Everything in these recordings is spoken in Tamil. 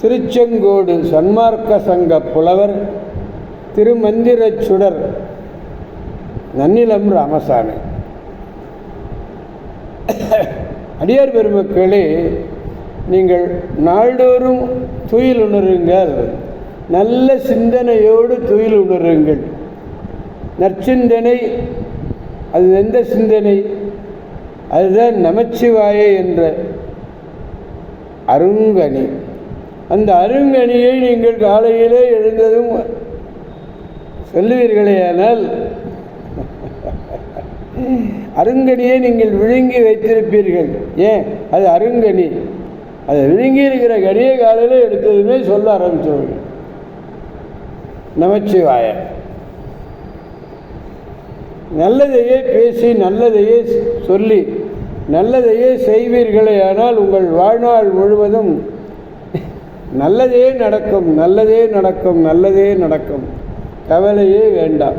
திருச்செங்கோடு சன்மார்க்க சங்க புலவர் திருமந்திரச் சுடர் நன்னிலம் ராமசாமி. அடியார் பெருமக்களே நீங்கள் நாள்தோறும் துயில் உணருங்கள். நல்ல சிந்தனையோடு துயில் உணருங்கள். நற்சிந்தனை அது எந்த சிந்தனை? அதுதான் நமச்சிவாய என்ற அருங்கனி அந்த அருங்கனியை நீங்கள் காலையிலே எழுந்ததும் சொல்லுவீர்களேயானால் அருங்கனியை நீங்கள் விழுங்கி வைத்திருப்பீர்கள். ஏன்? அது அருங்கனி அதை விழுங்கி இருக்கிற கனியை காலையில் எடுத்ததுமே சொல்ல ஆரம்பித்தவர்கள் நமச்சிவாய. நல்லதையே பேசி நல்லதையே சொல்லி நல்லதையே செய்வீர்களே ஆனால் உங்கள் வாழ்நாள் முழுவதும் நல்லதே நடக்கும் நல்லதே நடக்கும் நல்லதே நடக்கும். கவலையே வேண்டாம்.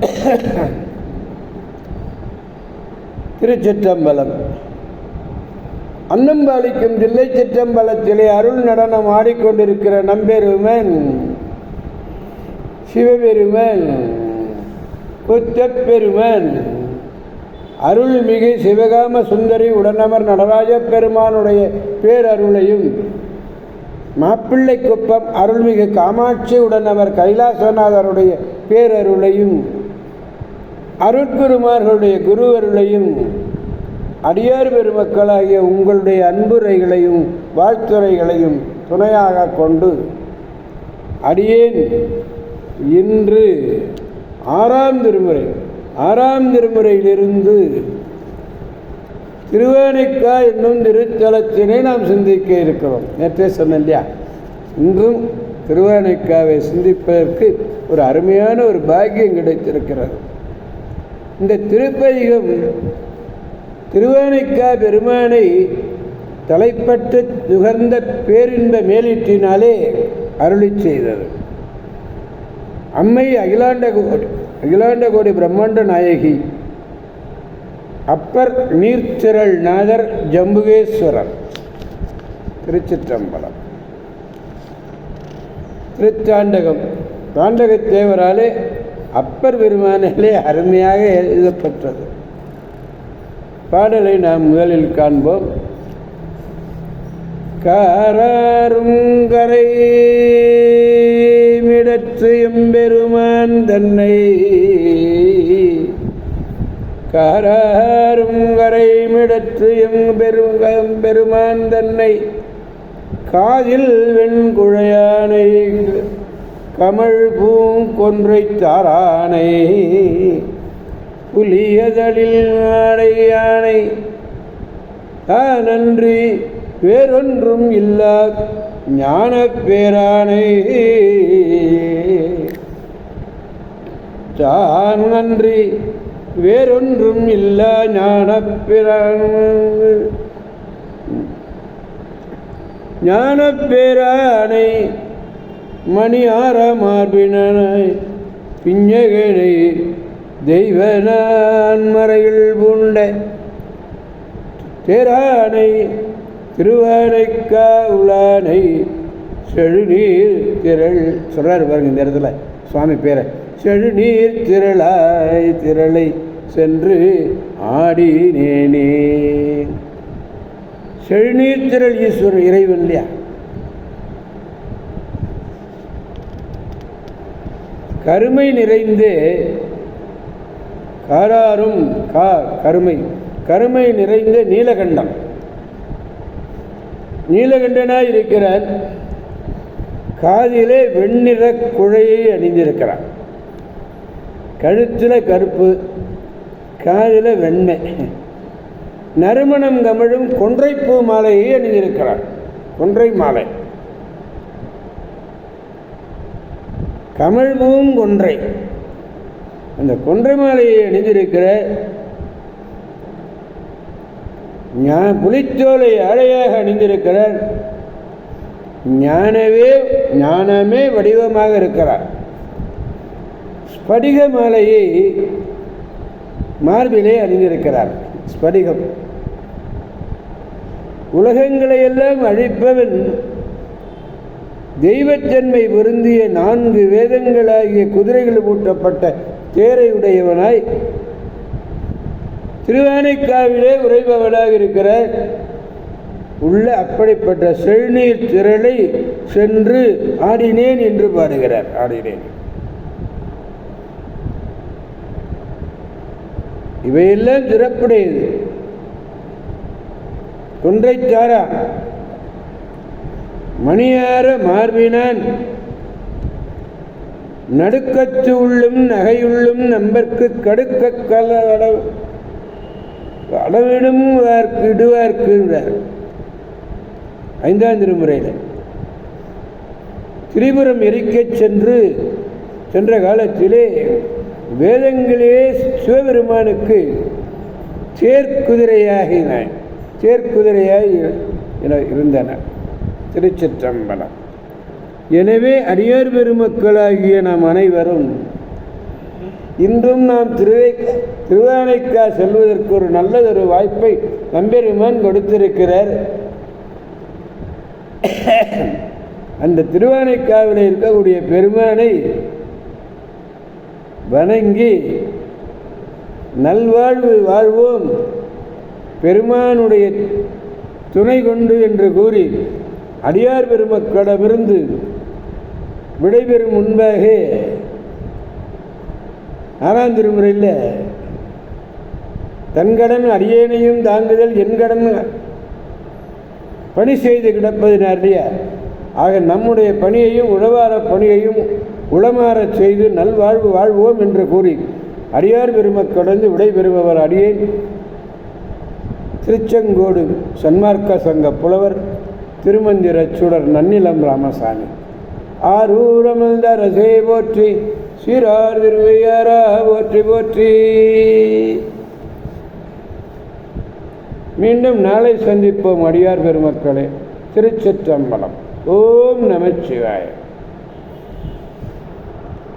திருச்சிற்றம்பலம். அன்னம்பாலிக்கும் தில்லை சிற்றம்பலத்திலே அருள் நடனம் ஆடிக்கொண்டிருக்கிற நம்பெருமன் சிவபெருமன் புத்தப்பெருமன் அருள்மிகு சிவகாம சுந்தரி உடனமர் நடராஜ பெருமானுடைய பேரருளையும் மாப்பிள்ளை குப்பம் அருள்மிகு காமாட்சி உடனவர் கைலாசநாதருடைய பேரருளையும் அருட்குருமார்களுடைய குருவருளையும் அடியார் பெருமக்களாகிய உங்களுடைய அன்புரைகளையும் வாழ்த்துறைகளையும் துணையாக கொண்டு அடியேன். இன்று ஆறாம் திருமுறை. ஆறாம் திருமுறையிலிருந்து திருவேணிக்கா என்னும் திருத்தலத்தினை நாம் சிந்திக்க இருக்கிறோம். நேற்றே சொன்னேன் இல்லையா? இன்றும் திருவேணிக்காவை சிந்திப்பதற்கு ஒரு அருமையான ஒரு பாக்கியம் கிடைத்திருக்கிறது. இந்த திருப்பதிகம் திருவேணிக்கா பெருமானை தலைப்பட்டு நுகர்ந்த பேரின்ப மேலீட்டினாலே அருளி செய்தது. அம்மை அகிலாண்ட அகிலாண்ட கோடி பிரம்மாண்ட நாயகி அப்பர் நீர்த்திரள் நாதர் ஜம்புகேஸ்வரர். திருச்சிற்றம்பலம். திருத்தாண்டகம் தாண்டகத்தேவராலே அப்பர் பெருமானிலே அருமையாக எழுதப்பட்டது. பாடலை நாம் முதலில் காண்போம். காராருங்கரை மிடற்று எம்பெருமான் தன்னை. காராருங்கரை மிடற்று எம்பெருங்கம் பெருமான் தன்னை. காதில் வெண்குழையானை கமழ் பூங்கொன்றை தாரானை. புலியதழில் ஆடை யானை நன்றி. வேறொன்றும் இல்ல. ஞான பேரானை தான் நன்றி. வேறொன்றும் இல்ல. ஞான பிரான் ஞான பேரானை மணி ஆற மார்பினாய் பிஞ்சகனை தெய்வனான் மறையில் பூண்ட. தேரானை திருவானைக்கா உலானை செழுநீர் திரள் சொல்கிறாரு பாருங்க இந்த இடத்துல சுவாமி பேரை. செழுநீர் திரளாய் திரளை சென்று ஆடினேனே. செழுநீர் திரள் ஈஸ்வரர் இறைவன் இல்லையா? கருமை நிறைந்து காராரும் கா கருமை. கருமை நிறைந்த நீலகண்டம். நீலகண்டனாய் இருக்கிறான் காதிலே வெண்ணிற குழையை அணிந்திருக்கிறான் கழுத்தில் கருப்பு காதில் வெண்மை. நறுமணம் கமிழும் கொன்றைப்பூ மாலையை அணிந்திருக்கிறான் கொன்றை மாலை. கமழ்பூம் கொன்றை. அந்த கொன்றை மாலையை அணிந்திருக்கிற ஞான புலித்தோலை ஆடையாக அணிந்திருக்கிறார். ஞானவே ஞானமே வடிவமாக இருக்கிறார். ஸ்படிக மாலையை மார்பிலே அணிந்திருக்கிறார். ஸ்படிகம். உலகங்களையெல்லாம் அழிப்பவன் தெய்வத்தன்மை பொருந்திய நான்கு வேதங்களாகிய குதிரைகள் பூட்டப்பட்ட தேரை உடையவனாய் திருவானைக்காவிலே உறைபவனாக இருக்கிற உள்ள அப்படிப்பட்ட செழுநீர் திரளை சென்று ஆடினேன் என்று பாடுகிறார். ஆடினேன். இவையெல்லாம் சிறப்புடையது. கொன்றைச்சாரா. மணியார மார்பினான். நடுக்கத்து உள்ளும் நகையுள்ளும் நம்பர்க்கு கடுக்க கல அளவிடும் இடுவார்க்குன்றார் ஐந்தாம் திருமுறையில். திரிபுரம் எரிக்கச் சென்று சென்ற காலத்திலே வேதங்களே சிவபெருமானுக்கு சேர்க்குதிரையாகின சேர்க்குதிரையாக இருந்தன. திருச்சிற்றம்பலம். எனவே அடியார் பெருமக்களாகிய நாம் அனைவரும் இன்றும் நாம் திருவை திருவானைக்கா செல்வதற்கு ஒரு நல்லதொரு வாய்ப்பை நம்பெருமான் கொடுத்திருக்கிறார். அந்த திருவானைக்காவில் இருக்கக்கூடிய பெருமானை வணங்கி நல்வாழ்வு வாழ்வோம். பெருமானுடைய துணை கொண்டு என்று கூறி அடியார் பெருமக்களிடமிருந்து விடைபெறும் முன்பாக ஆறாம் திருமுறையில் தன்கடன் அடியேனையும் தாங்குதல் என் கடன் பணி செய்து கிடப்பதினார் இல்லையா ஆக நம்முடைய பணியையும் உழவார பணியையும் உளமாறச் செய்து நல்வாழ்வு வாழ்வோம் என்று கூறி அடியார் பெருமக்கடந்து விடைபெறுபவர் அடியேன். திருச்செங்கோடு சன்மார்க்க சங்க புலவர் திருமந்திரச் சுடர் நன்னிலம் ராமசாமி. ஆரூரமல்த ரசே போற்றி சிறார் திருவையாரா போற்றி போற்றி. மீண்டும் நாளை சந்திப்போம் அடியார் பெருமக்களே. திருச்சிற்றம்பலம். ஓம் நமச்சிவாயம்.